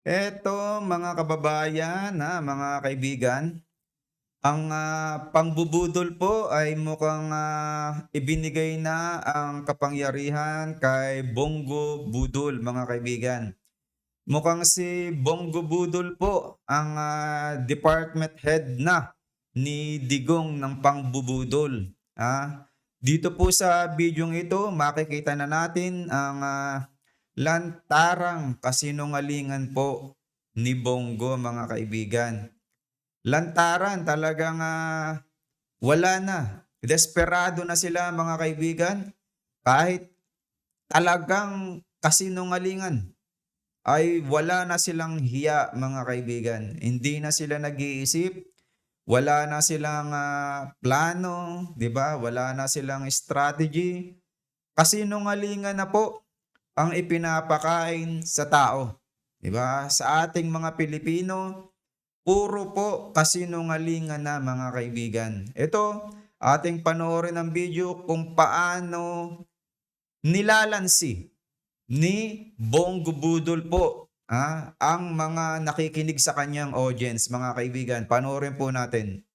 Eto mga kababayan, ah, mga kaibigan, ang, ah, pangbubudol po ay mukhang, ah, ibinigay na ang kapangyarihan kay Bongo Budol mga kaibigan. Mukhang si Bongo Budol po ang, ah, department head na ni Digong ng pangbubudol, ah. Dito po sa bidyong ito makikita na natin ang, ah, lantarang kasinungalingan po ni Bongo mga kaibigan. Lantaran talagang, ah, wala na, desperado na sila mga kaibigan. Kahit talagang kasinungalingan ay wala na silang hiya mga kaibigan. Hindi na sila nag-iisip, wala na silang, ah, plano, 'di ba? Wala na silang strategy. Kasinungalingan na po ang ipinapakain sa tao, 'di ba? Sa ating mga Pilipino, puro po kasinungalingan na mga kaibigan. Ito, ating panoorin ang video kung paano nilalansi ni Bongo Budol po, ah, ang mga nakikinig sa kanyang audience mga kaibigan. Panoorin po natin.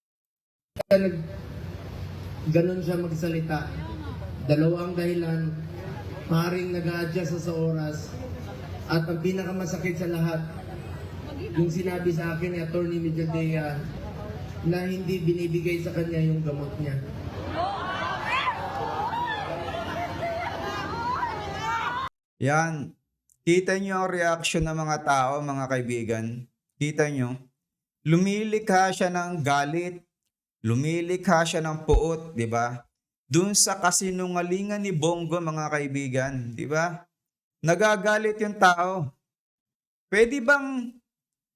Ganun siya magsalita. Dalawang dahilan, maring nag adjust sa oras, at ang pinakamasakit sa lahat, yung sinabi sa akin ni Atty. Mijadea na hindi binibigay sa kanya yung gamot niya. Yan. Kita nyo ang reaction ng mga tao, mga kaibigan. Kita nyo. Lumilikha siya ng galit. Lumilikha siya ng puot, di ba? Doon sa kasinungalingan ni Bongo, mga kaibigan, di ba? Nagagalit yung tao. Pwede bang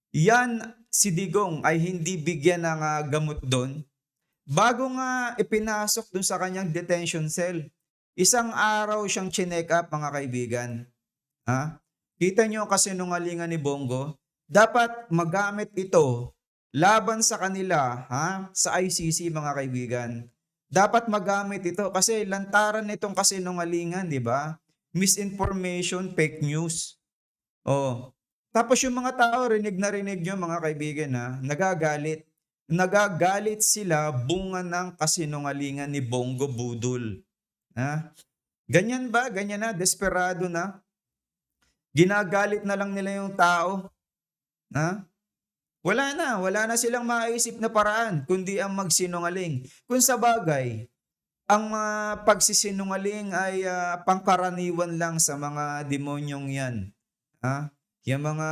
yan si Digong ay hindi bigyan ng ah, gamot doon? Bago nga ipinasok doon sa kanyang detention cell, isang araw siyang chinek up mga kaibigan. Ha? Kita niyo ang kasinungalingan ni Bongo? Dapat magamit ito laban sa kanila ha? sa ICC mga kaibigan. Dapat magamit ito kasi lantaran nitong kasinungalingan, di ba? Misinformation, fake news. Oh. Tapos yung mga tao, rinig na rinig nyo mga kaibigan ha, nagagalit. Nagagalit sila bunga ng kasinungalingan ni Bongo Budol. Ha? Ganyan ba? Ganyan na? Desperado na? Ginagalit na lang nila yung tao? Ha? Wala na. Wala na silang maisip na paraan kundi ang magsinungaling. Kung sa bagay, ang ah, pagsisinungaling ay ah, pangkaraniwan lang sa mga demonyong yan. Ha? Yung mga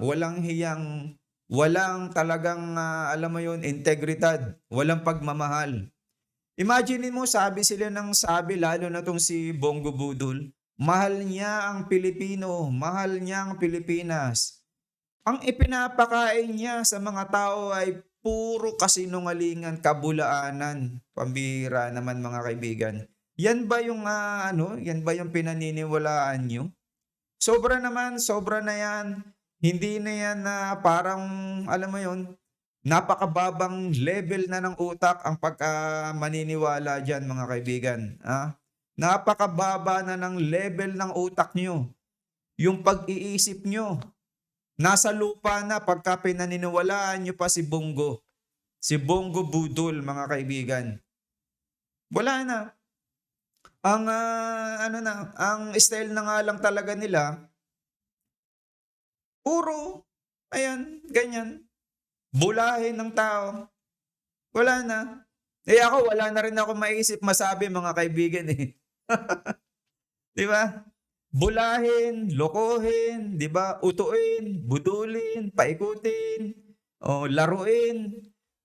walang hiyang, walang talagang, ah, alam mo yun, integridad, walang pagmamahal. Imagine mo, sabi sila ng sabi, lalo na tong si Bongo Budol, mahal niya ang Pilipino, mahal niya ang Pilipinas. Ang ipinapakain niya sa mga tao ay puro kasinungalingan, kabulaanan, pambira naman mga kaibigan. Yan ba yung ah, ano, yan ba yung pinaniniwalaan niyo? Sobra naman, sobra na yan. Hindi na yan na parang, alam mo yun, napakababang level na ng utak ang pagka maniniwala dyan mga kaibigan. Ah? Napakababa na ng level ng utak nyo. Yung pag-iisip nyo. Nasa lupa na pagka pinaniniwalaan nyo pa si Bongo. Si Bongo Budol mga kaibigan. Wala na. Ang ah, ano na, ang style na nga lang talaga nila, puro, ayan, ganyan. Bulahin ng tao. Wala na. Eh ako, wala na rin ako maisip masabi mga kaibigan eh. di ba? Bulahin, lokohin, di ba? Utuin, budulin, paikutin, o laruin.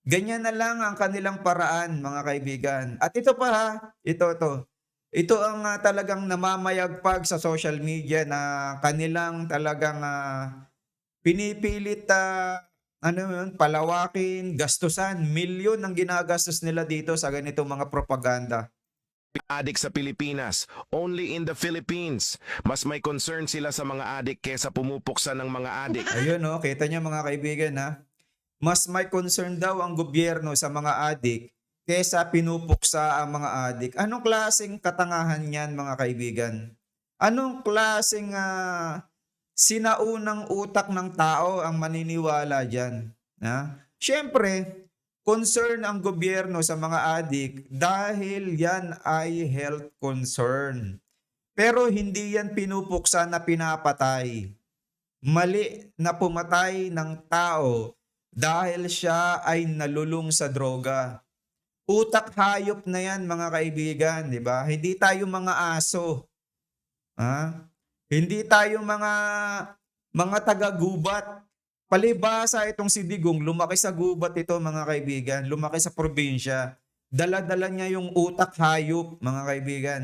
Ganyan na lang ang kanilang paraan, mga kaibigan. At ito pa ha, ito to. Ito ang ah, talagang namamayagpag sa social media na kanilang talagang ah, pinipilit ah, ano yun, palawakin, gastusan, milyon ang ginagastos nila dito sa ganitong mga propaganda. Adik sa Pilipinas. Only in the Philippines. Mas may concern sila sa mga adik kesa pumupuksa ng mga adik. Ayun oh, kita niyo mga kaibigan ha. Mas may concern daw ang gobyerno sa mga adik kesa pinupuksa ang mga adik. Anong klaseng katangahan yan mga kaibigan? Anong klaseng ah, sinaunang utak ng tao ang maniniwala dyan. Ha? Siyempre, concern ang gobyerno sa mga adik dahil yan ay health concern. Pero hindi yan pinupuksa na pinapatay. Mali na pumatay ng tao dahil siya ay nalulung sa droga. Utak hayop na yan mga kaibigan, di ba? Hindi tayo mga aso. Ha? Hindi tayo mga mga taga-gubat. Palibasa itong si Digong, lumaki sa gubat ito mga kaibigan, lumaki sa probinsya. Dala-dala niya yung utak hayop mga kaibigan.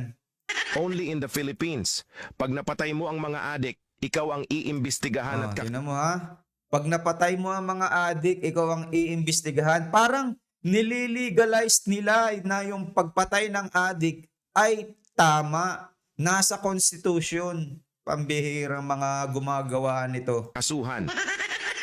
Only in the Philippines. Pag napatay mo ang mga adik, ikaw ang iimbestigahan Ah, at tingnan mo ha. Pag napatay mo ang mga adik, ikaw ang iimbestigahan. Parang nililegalize nila na yung pagpatay ng adik ay tama. Nasa constitution. Pambihirang mga gumagawa nito. kakasuhan.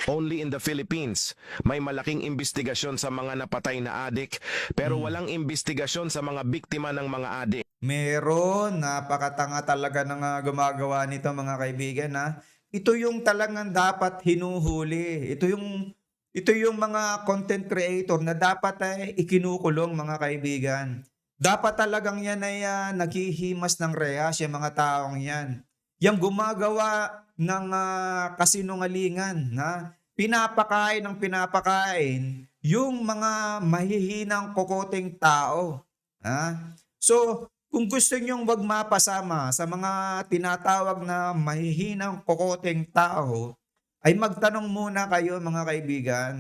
Only in the Philippines, may malaking investigasyon sa mga napatay na adik, pero walang investigasyon sa mga biktima ng mga adik. Meron, napakatanga talaga ng ah, gumagawa nito mga kaibigan ha. Ito yung talagang dapat hinuhuli. Ito yung ito yung mga content creator na dapat ay ikinukulong mga kaibigan. Dapat talagang yan ay ah, naghihimas ng rehas yung mga taong yan. Yung gumagawa ng ah, kasinungalingan na pinapakain ng pinapakain yung mga mahihinang kokoting tao. Ha? So, kung gusto nyong wag mapasama sa mga tinatawag na mahihinang kokoting tao, ay magtanong muna kayo mga kaibigan.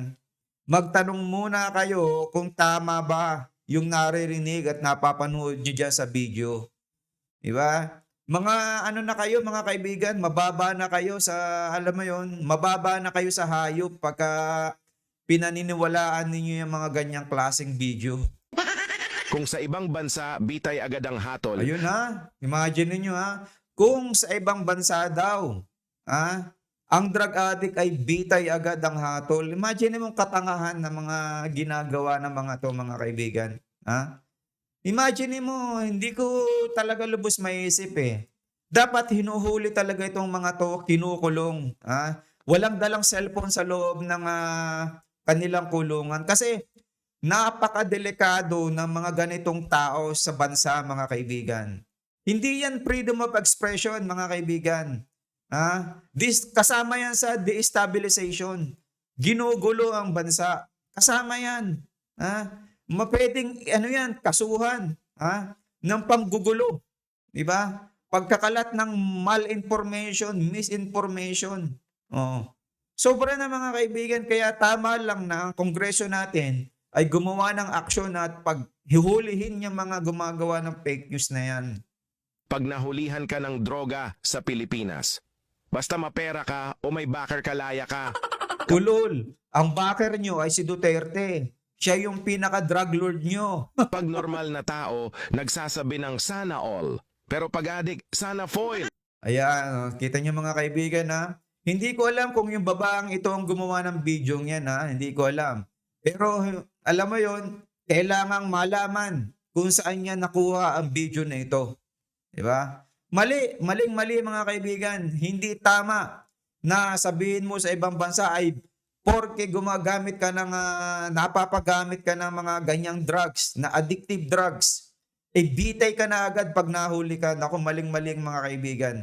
Magtanong muna kayo kung tama ba yung naririnig at napapanood nyo dyan sa video. Di ba? Mga ano na kayo mga kaibigan, mababa na kayo sa, alam mo yon mababa na kayo sa hayop pagka pinaniniwalaan ninyo yung mga ganyang klaseng video. Kung sa ibang bansa, bitay agad ang hatol, Ayun ha. Imagine niyo ha. Kung sa ibang bansa daw, ha, ang drug addict ay bitay agad ang hatol. Imagine mo katangahan ng mga ginagawa ng mga to mga kaibigan. Ha? Imagine mo, hindi ko talaga lubos maiisip eh. Dapat hinuhuli talaga itong mga to, kinukulong. Ha? Walang dalang cellphone sa loob ng ah, kanilang kulungan. Kasi napakadelikado ng mga ganitong tao sa bansa, mga kaibigan. Hindi yan freedom of expression, mga kaibigan. Ha? This, kasama yan sa destabilization. Ginugulo ang bansa. Kasama yan. Ha? Mapwedeng, ano yan, kasuhan. Ha? Ng panggugulo. Di ba? Pagkakalat ng malinformation, misinformation. Oh. Sobra na mga kaibigan, kaya tama lang na ang kongreso natin ay gumawa ng aksyon at paghihulihin yung mga gumagawa ng fake news na yan. pag nahulihan ka ng droga sa Pilipinas. Basta mapera ka o may backer kalaya ka, Ulol, ang backer nyo ay si Duterte. Siya yung pinaka-drug lord nyo. pag normal na tao, nagsasabi ng sana all. Pero pag adik, sana foil. Ayan, oh, kita nyo mga kaibigan ha. Hindi ko alam kung yung babaang ito ang gumawa ng video yan ha. Hindi ko alam. Pero alam mo yon kailangang malaman kung saan niya nakuha ang video na ito. Di ba? Mali, maling mali mga kaibigan. Hindi tama na sabihin mo sa ibang bansa ay porke gumagamit ka ng, ah, napapagamit ka ng mga ganyang drugs, na addictive drugs, eh bitay ka na agad pag nahuli ka. Naku, maling-maling mga kaibigan.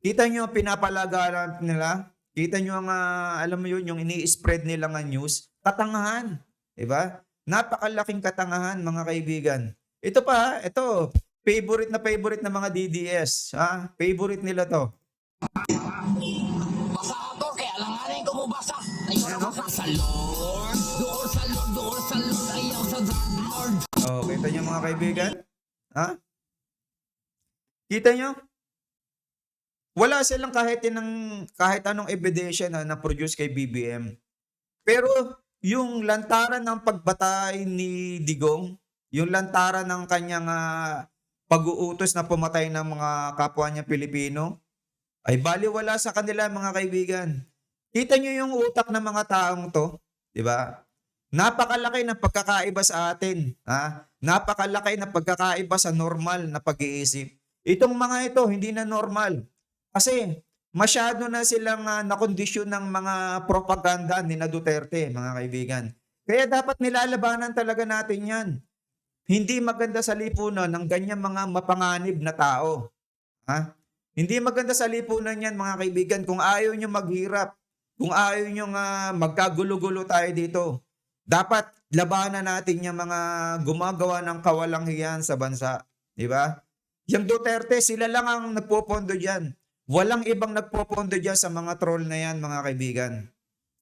Kita nyo ang pinapalagaran nila? Kita nyo ang, ah, alam mo yun, yung ini-spread nila nga news? Katangahan. Diba? Napakalaking katangahan mga kaibigan. Ito pa, ito, favorite na favorite ng mga DDS. Ha? Favorite nila to. Lord. Lord, doon sa Lord. Sa lord. Oh, kita nyo mga kaibigan? Ha? Kita nyo? Wala silang kahit ng kahit anong ebidensya na na-produce kay BBM. Pero yung lantaran ng pagbatay ni Digong, yung lantaran ng kanyang ah, pag-uutos na pumatay ng mga kapwa niya Pilipino, ay baliwala sa kanila mga kaibigan. Kita nyo yung utak ng mga taong to, di ba? Napakalaki ng pagkakaiba sa atin. Ha? Napakalaki ng pagkakaiba sa normal na pag-iisip. Itong mga ito, hindi na normal. Kasi masyado na silang ah, nakondisyon ng mga propaganda ni na Duterte, mga kaibigan. Kaya dapat nilalabanan talaga natin yan. Hindi maganda sa lipunan ng ganyan mga mapanganib na tao. Ha? Hindi maganda sa lipunan yan, mga kaibigan, kung ayaw nyo maghirap, kung ayaw nyo nga magkagulo-gulo tayo dito. Dapat labanan natin yung mga gumagawa ng kawalang sa bansa. Di ba? Yung Duterte, sila lang ang nagpopondo dyan. Walang ibang nagpopondo dyan sa mga troll na yan, mga kaibigan.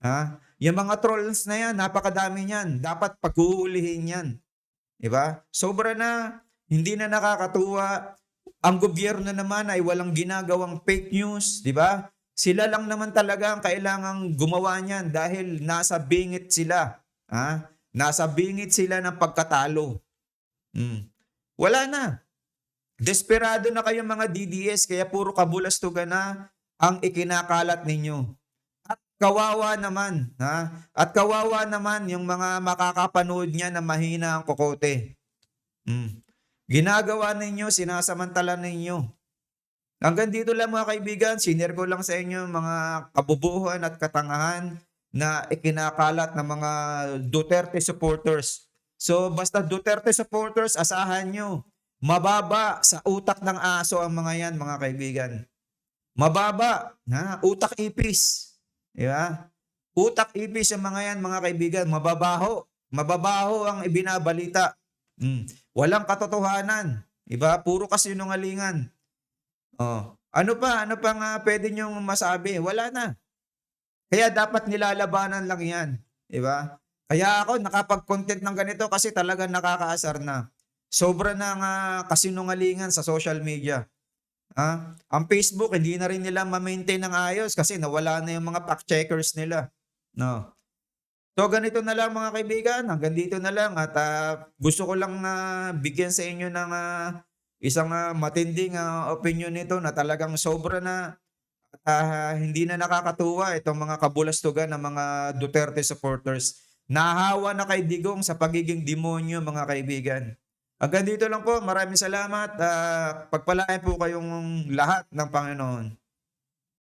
Ha? Yung mga trolls na yan, napakadami niyan. Dapat paghuhulihin yan. Diba? Sobra na, hindi na nakakatuwa. Ang gobyerno naman ay walang ginagawang fake news, di ba? Sila lang naman talaga ang kailangang gumawa niyan dahil nasa bingit sila. Ha? Nasa bingit sila ng pagkatalo. Mm. Wala na. Desperado na kayo mga DDS kaya puro kabulastugan na ang ikinakalat ninyo. At kawawa naman, ha? At kawawa naman yung mga makakapanood niya na mahina ang kokote. Mm. Ginagawa ninyo, sinasamantala ninyo. Hanggang dito lang mga kaibigan, sinare ko lang sa inyo mga kabubuhan at katangahan na ikinakalat ng mga Duterte supporters. So basta Duterte supporters, asahan nyo, mababa sa utak ng aso ang mga yan mga kaibigan. Mababa, ha? utak ipis. Di ba? Utak ipis ang mga yan mga kaibigan, mababaho. Mababaho ang ibinabalita. Mm. Walang katotohanan. Iba, puro kasinungalingan. Oh. Ano pa? Ano pa nga pwede niyong masabi? Wala na. Kaya dapat nilalabanan lang yan. Diba? Kaya ako nakapag-content ng ganito kasi talaga nakakaasar na. Sobra na nga kasinungalingan sa social media. Ha? Ang Facebook, hindi na rin nila ma-maintain ng ayos kasi nawala na yung mga fact-checkers nila. No. So ganito na lang mga kaibigan, hanggang dito na lang at ah, gusto ko lang na bigyan sa inyo ng ah, isang ah, matinding ah, opinion nito na talagang sobra na at ah, hindi na nakakatuwa itong mga kabulastugan ng mga Duterte supporters. Nahawa na kay Digong sa pagiging demonyo mga kaibigan. Hanggang dito lang po. Maraming salamat. Ah, pagpalain po kayong lahat ng Panginoon.